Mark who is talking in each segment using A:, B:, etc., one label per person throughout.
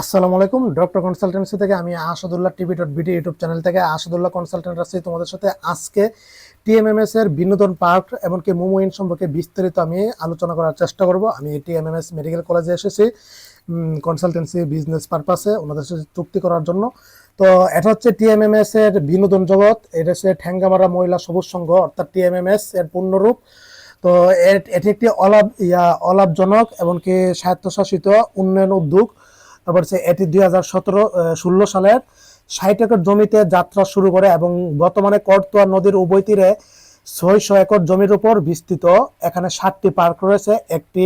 A: আসসালামু আলাইকুম, doctor consultancy থেকে আমি Asadullah TV dot BD YouTube channel থেকে আসাদুল্লাহ কনসালটেন্ট আছি। তোমাদের সাথে আজকে টিএমএমএস এর বিনোদন পার্ক এমনকি মোমোইন সম্পর্কে বিস্তারিত আমি আলোচনা করার চেষ্টা করব। আমি টিএমএমএস মেডিকেল কলেজে এসেছি কনসালটেন্সি বিজনেস পারপাসে ওনাদের সাথে চুক্তি করার জন্য। তো এটা হচ্ছে টিএমএমএস এর বিনোদন জগৎ। এটা হচ্ছে ঠ্যাঙ্গামারা মহিলা সবুজ সংঘ, অর্থাৎ টিএমএমএস এর পূর্ণরূপ। তো এটি একটি অলাভ, ইয়া, অলাভজনক, এমনকি স্বায়ত্তশাসিত, উন্নয়ন উদ্যোগ। তারপর হচ্ছে এটি দুই হাজার সতেরো ষোলো সালের ষাট একর জমিতে যাত্রা শুরু করে এবং বর্তমানে করতোয়া নদীর উভয় তীরে ছয়শো একর জমির উপর বিস্তৃত। এখানে সাতটি পার্ক রয়েছে, একটি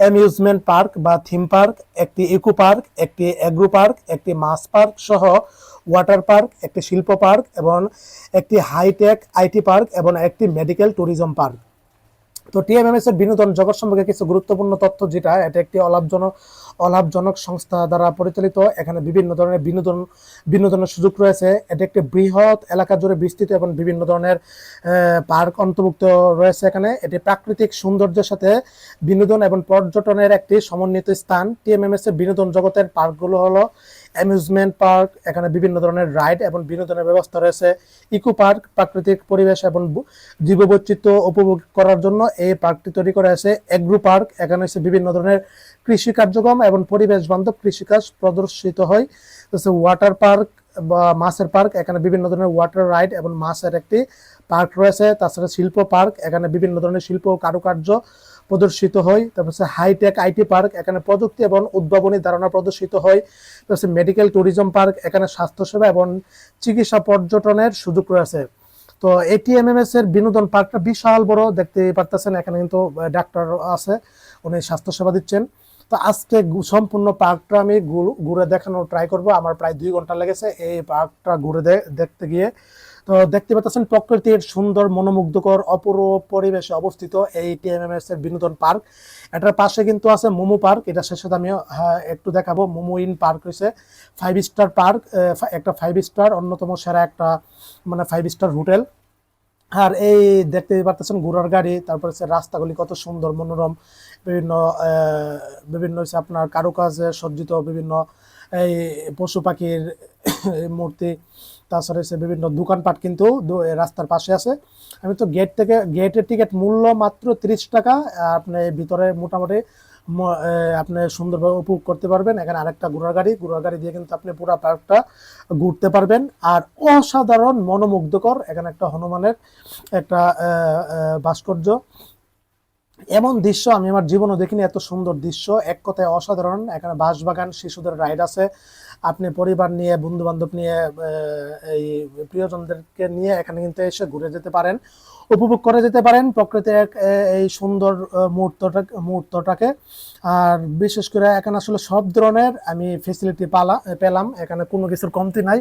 A: অ্যামিউজমেন্ট পার্ক বা থিম পার্ক, একটি ইকো পার্ক, একটি অ্যাগ্রো পার্ক, একটি মাছ পার্ক সহ ওয়াটার পার্ক, একটি শিল্প পার্ক এবং একটি হাইটেক আইটি পার্ক এবং একটি মেডিকেল ট্যুরিজম পার্ক। তো টিএমএমএস এর বিনোদন জগৎ সম্পর্কে কিছু গুরুত্বপূর্ণ তথ্য যেটা, এটা একটি অলাভজনক অলাভজনক সংস্থা দ্বারা পরিচালিত। এখানে বিভিন্ন ধরনের বিনোদন, বিনোদনের সুযোগ রয়েছে। এটি একটি বৃহৎ এলাকা জুড়ে বিস্তৃত এবং বিভিন্ন ধরনের পার্ক অন্তর্ভুক্ত রয়েছে এখানে। এটি প্রাকৃতিক সৌন্দর্যের সাথে বিনোদন এবং পর্যটনের একটি সমন্বিত স্থান। টিএমএমএস এর বিনোদন জগতের পার্কগুলো হলো অ্যামিউজমেন্ট পার্ক, এখানে বিভিন্ন ধরনের রাইড এবং বিনোদনের ব্যবস্থা রয়েছে। ইকো পার্ক, প্রাকৃতিক পরিবেশ এবং জীববৈচিত্র্য উপভোগ করার জন্য এই পার্কটি তৈরি করা হয়েছে। এগ্রো পার্ক, এখানে হচ্ছে বিভিন্ন ধরনের কৃষি কার্যক্রম এবং পরিবেশ বান্ধব কৃষিকাজ প্রদর্শিত হয়। ওয়াটার পার্ক বা মাছের পার্ক এখানে বিভিন্ন ধরনের ওয়াটার রাইড এবং মাছের একটি পার্ক রয়েছে। তাছাড়া শিল্প পার্ক, এখানে বিভিন্ন ধরনের শিল্প কারুকার্য প্রদর্শিত হয়। তারপর হচ্ছে হাইটেক আইটি পার্ক এখানে প্রযুক্তি এবং উদ্ভাবনী ধারণা প্রদর্শিত হয়। তারপর মেডিকেল ট্যুরিজম পার্ক এখানে স্বাস্থ্যসেবা এবং চিকিৎসা পর্যটনের সুযোগ রয়েছে। তো এটিএমএমএস এর বিনোদন পার্কটা বিশাল বড়, দেখতে পারতেছেন, এখানে কিন্তু ডাক্তার আছে, উনি স্বাস্থ্যসেবা দিচ্ছেন। তো আজকে সম্পূর্ণ পার্কটা আমি ঘুরে দেখানোর ট্রাই করব। আমার প্রায় দুই ঘণ্টা লেগেছে এই পার্কটা ঘুরে দেখতে গিয়ে। দেখতে পাচ্ছেন প্রকৃতির সুন্দর মনোমুগ্ধকর অপরূপ পরিবেশে অবস্থিত এই টিএমএমএস এর বিনোদন পার্ক। এটার পাশে কিন্তু আছে মোমো পার্ক। এটা শেষে আমি হ্যাঁ, একটু দেখাবো। মোমো ইন পার্ক হয়েছে ফাইভ স্টার পার্ক একটা ফাইভ স্টার অন্যতম সেরা একটা মানে ফাইভ স্টার হোটেল। আর এই দেখতে পারতেছেন ঘোড়ার গাড়ি তারপরে হচ্ছে রাস্তাগুলি কত সুন্দর মনোরম বিভিন্ন বিভিন্ন হচ্ছে আপনার কারুকাজে সজ্জিত বিভিন্ন এই পশু পাখির মূর্তি তাছাড়া হচ্ছে বিভিন্ন দোকানপাট কিন্তু রাস্তার পাশে আছে। আমি তো গেট থেকে গেটের টিকিট মূল্য মাত্র তিরিশ টাকা, আপনি ভিতরে মোটামুটি আপনি সুন্দরভাবে উপভোগ করতে পারবেন। এখানে আরেকটা ঘোড়ার গাড়ি ঘোড়ার গাড়ি দিয়ে কিন্তু আপনি পুরো পার্কটা ঘুরতে পারবেন। আর অসাধারণ, মনোমুগ্ধকর এখানে একটা হনুমানের একটা ভাস্কর্য। এমন দৃশ্য আমি আমার জীবনও দেখিনি, এত সুন্দর দৃশ্য। এক কথায় অসাধারণ, এখানে বাঁশবাগান, শিশুদের রাইড আছে। আপনি পরিবার নিয়ে বন্ধু বান্ধব নিয়ে এই প্রিয়জনদেরকে নিয়ে এখানে কিন্তু এসে ঘুরে যেতে পারেন। উপভোগ করে যেতে পারেন প্রকৃতির এক, এই সুন্দর মুহূর্তটা মুহূর্তটাকে। আর বিশেষ করে এখানে আসলে সব ধরনের আমি ফেসিলিটি পালা পেলাম। এখানে কোনো কিছুর কমতি নাই।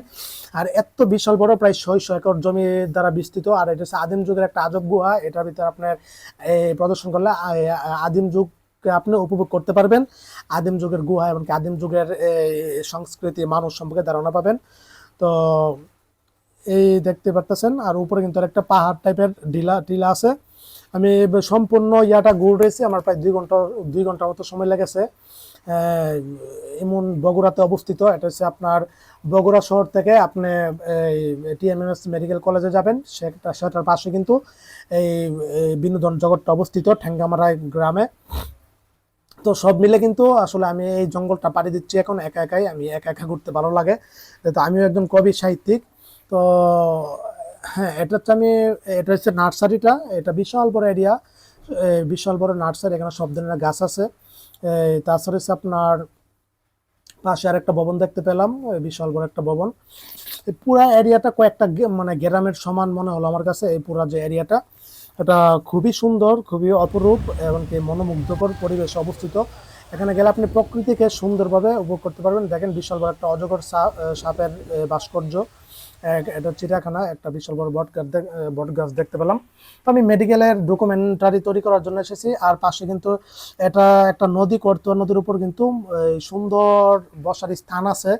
A: আর এত বিশাল বড় প্রায় ছয়শো একর জমি দ্বারা বিস্তৃত। আর এটা হচ্ছে আদিম যুগের একটা আজব গুহা। এটার ভিতরে আপনার এই প্রদর্শন করলে আদিম যুগকে আপনি উপভোগ করতে পারবেন। আদিম যুগের গুহা এবং আদিম যুগের সংস্কৃতি মানুষ সম্পর্কে ধারণা পাবেন। তো এই দেখতে পারতেছেন। আর উপরে কিন্তু একটা পাহাড় টাইপের টিলা টিলা আছে। আমি সম্পূর্ণ ইয়াটা ঘুরেছি আমার প্রায় দুই ঘণ্টা, দুই ঘণ্টার মতো সময় লেগেছে। এমন বগুড়াতে অবস্থিত। এটা হচ্ছে আপনার বগুড়া শহর থেকে আপনি টিএমএমএস মেডিকেল কলেজে যাবেন। সেটা, সেটার পাশে কিন্তু এই এই বিনোদন জগৎটা অবস্থিত ঠ্যাঙ্গামারা গ্রামে। তো সব মিলে কিন্তু আসলে আমি এই জঙ্গলটা পাড়ি দিচ্ছি এখন। একা একাই, আমি একা একা ঘুরতে ভালো লাগে। তো আমিও একজন কবি, সাহিত্যিক। তো হ্যাঁ এটা হচ্ছে আমি, এটা হচ্ছে নার্সারিটা, এটা বিশাল বড় এরিয়া বিশাল বড় নার্সারি, এখানে সব ধরনের গাছ আছে। তাছাড়া হচ্ছে আপনার পাশে আর একটা ভবন দেখতে পেলাম বিশাল বড় একটা ভবন। পুরা এরিয়াটা কয়েকটা মানে গ্রামের সমান মনে হলো আমার কাছে, এই পুরা যে এরিয়াটা এটা খুবই সুন্দর, খুবই অপরূপ এবং কি মনোমুগ্ধকর পরিবেশে অবস্থিত। এখানে গেলে আপনি প্রকৃতিকে সুন্দরভাবে উপভোগ করতে পারবেন। দেখেন বিশাল বড় একটা অজগর সাপের ভাস্কর্য। এটা চিড়িয়াখানা, একটা বিশাল বড় বট গাছ বট গাছ দেখতে পেলাম। তো আমি মেডিকেলের ডকুমেন্টারি তৈরি করার জন্য এসেছি। আর পাশে কিন্তু এটা একটা নদী করতো, নদীর উপর কিন্তু সুন্দর বসার স্থান আছে।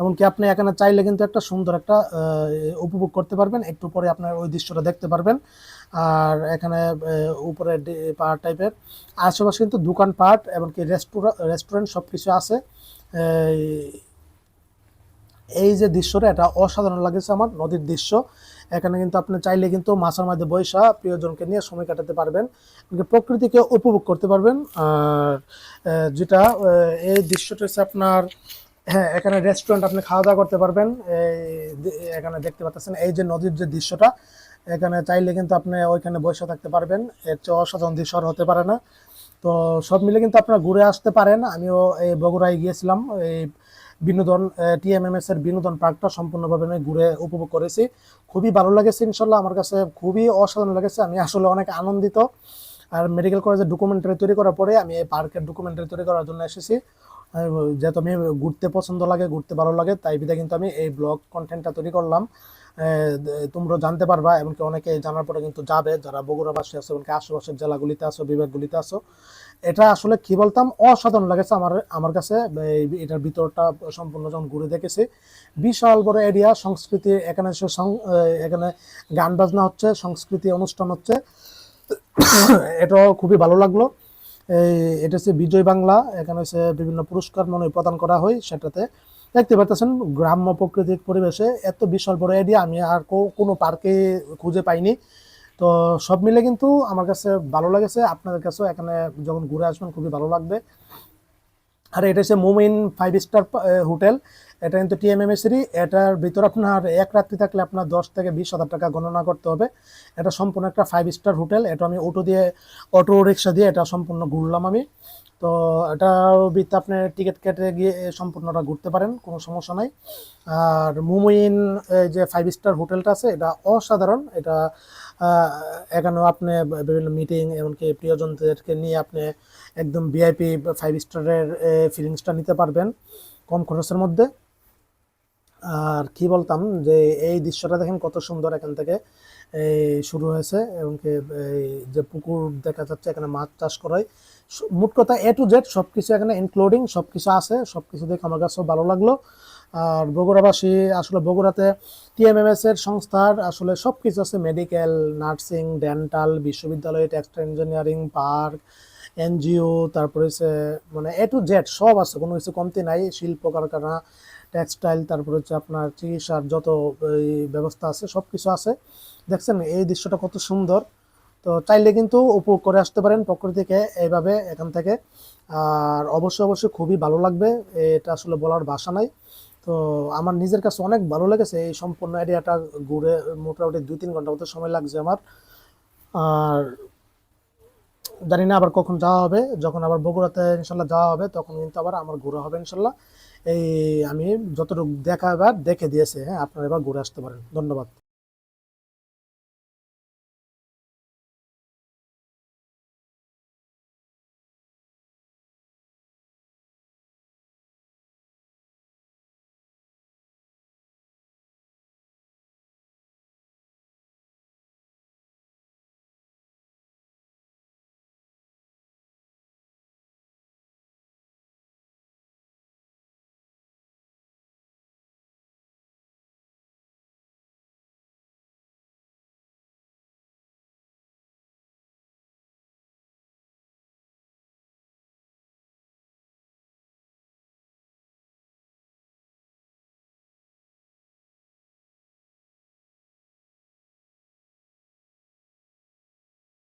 A: এমনকি আপনি এখানে চাইলে কিন্তু একটা সুন্দর একটা উপভোগ করতে পারবেন। একটু পরে আপনার ওই দৃশ্যটা দেখতে পারবেন। আর এখানে উপরে পাহাড় টাইপের। আশেপাশে কিন্তু দোকানপাট, এমনকি রেস্টুরেন্ট রেস্টুরেন্ট সব কিছু আছে এই যে দৃশ্যটা, এটা অসাধারণ লাগেছে আমার নদীর দৃশ্য। এখানে কিন্তু আপনি চাইলে কিন্তু মাছের মধ্যে বৈশা প্রিয়জনকে নিয়ে সময় কাটাতে পারবেন প্রকৃতিকে উপভোগ করতে পারবেন। আর যেটা এই দৃশ্যটা হচ্ছে আপনার হ্যাঁ এখানে রেস্টুরেন্ট আপনি খাওয়া দাওয়া করতে পারবেন। এই এখানে দেখতে পাচ্ছেন, এই যে নদীর যে দৃশ্যটা, এখানে চাইলে কিন্তু আপনি ওইখানে বসে থাকতে পারবেন। এর চেয়ে অসাধারণ দৃশ্য হতে পারে না। তো সব মিলে কিন্তু আপনারা ঘুরে আসতে পারেন। আমিও এই বগুড়ায় গিয়েছিলাম, এই বিনোদন টিএমএমএস এর বিনোদন পার্কটা সম্পূর্ণভাবে আমি ঘুরে উপভোগ করেছি। খুবই ভালো লাগেছে ইনশাল্লাহ, আমার কাছে খুবই অসাধারণ লেগেছে। আমি আসলে অনেক আনন্দিত। আর মেডিকেল কলেজের ডকুমেন্টারি তৈরি করার পরে আমি এই পার্কের ডকুমেন্টারি তৈরি করার জন্য এসেছি। যেহেতু আমি ঘুরতে পছন্দ লাগে, ঘুরতে ভালো লাগে, তাই বিধা কিন্তু আমি এই ব্লগ কন্টেন্টটা তৈরি করলাম। তোমরা জানতে পারবা, এমনকি অনেকে জানার পরে কিন্তু যাবে, যারা বগুড়াবাসী আছে, এমনকি আশেপাশের জেলাগুলিতে আছো, বিভাগগুলিতে আছো। এটা আসলে কি বলতাম? অসাধারণ লাগেছে আমার আমার কাছে। এটার ভিতরটা সম্পূর্ণ যখন ঘুরে দেখেছি, বিশাল বড় এরিয়া, সংস্কৃতি, এখানে এখানে গান বাজনা হচ্ছে, সংস্কৃতি অনুষ্ঠান হচ্ছে। এটাও খুবই ভালো লাগল। এই, এটা হচ্ছে বিজয় বাংলা, এখানে হচ্ছে বিভিন্ন পুরস্কার মনে প্রদান করা হয় সেটাতে। দেখতে পাচ্ছেন গ্রাম্য প্রকৃতির পরিবেশে এত বিশাল বড় এরিয়া, আমি আর কোনো পার্কে খুঁজে পাইনি। তো সব মিলে কিন্তু আমার কাছে ভালো লাগেছে। আপনাদের কাছেও এখানে যখন ঘুরে আসবেন, খুবই ভালো লাগবে। আর এটা হচ্ছে মুমিন ফাইভ স্টার হোটেল এটা কিন্তু টিএমএমএসেরই এটার ভিতর আপনার এক রাত্রি থাকলে আপনার দশ থেকে বিশ হাজার টাকা গণনা করতে হবে। এটা সম্পূর্ণ একটা ফাইভ স্টার হোটেল এটা আমি অটো দিয়ে অটো রিক্সা দিয়ে এটা সম্পূর্ণ ঘুরলাম আমি। তো এটা ভিতরে আপনি টিকিট কেটে গিয়ে সম্পূর্ণটা ঘুরতে পারেন, কোনো সমস্যা নাই। আর মুমুইন যে ফাইভ স্টার হোটেলটা আছে, এটা অসাধারণ। এটা এখানেও আপনি বিভিন্ন মিটিং এমনকি প্রিয়জনদেরকে নিয়ে আপনি একদম ভিআইপি ফাইভ স্টারের ফিলিংসটা নিতে পারবেন। কম খরচের মধ্যে। আর কি বলতাম যে, এই দৃশ্যটা দেখেন কত সুন্দর এখান থেকে শুরু হয়েছে এবং যে পুকুর দেখা যাচ্ছে, এখানে মাছ চাষ করা হয় মোট কথা এ টু জেড সব কিছু এখানে ইনক্লুডিং সব কিছু আছে সব কিছু দেখে আমার কাছেও ভালো লাগল। আর বগুড়াবাসী, আসলে বগুড়াতে টিএমএমএস এর সংস্থার আসলে সব কিছু আছে মেডিকেল নার্সিং ডেন্টাল বিশ্ববিদ্যালয় টেক্সটাইল ইঞ্জিনিয়ারিং পার্ক এনজিও, তারপরে হচ্ছে মানে এ টু জেড সব আছে, কোনো কিছু কমতি নাই, শিল্প, কারখানা টেক্সটাইল তারপরে হচ্ছে আপনার চিকিৎসার যত ব্যবস্থা আছে সব কিছু আছে। দেখছেন, এই দৃশ্যটা কত সুন্দর। তো চাইলে কিন্তু উপভোগ করে আসতে পারেন প্রকৃতিকে এইভাবে এখান থেকে। আর অবশ্যই অবশ্যই খুবই ভালো লাগবে, এটা আসলে বলার ভাষা নাই। তো আমার নিজের কাছে অনেক ভালো লেগেছে, এই সম্পূর্ণ এরিয়াটা ঘুরে মোটামুটি দুই তিন ঘণ্টা মতো সময় লাগছে আমার। আর জানি না আবার কখন যাওয়া হবে, যখন আবার বগুড়াতে ইনশাল্লাহ যাওয়া হবে, তখন কিন্তু আবার আমার ঘোরা হবে ইনশাল্লাহ। এই আমি যতটুকু দেখা এবার, দেখে দিয়েছে হ্যাঁ আপনারা এবার ঘুরে আসতে পারেন। ধন্যবাদ।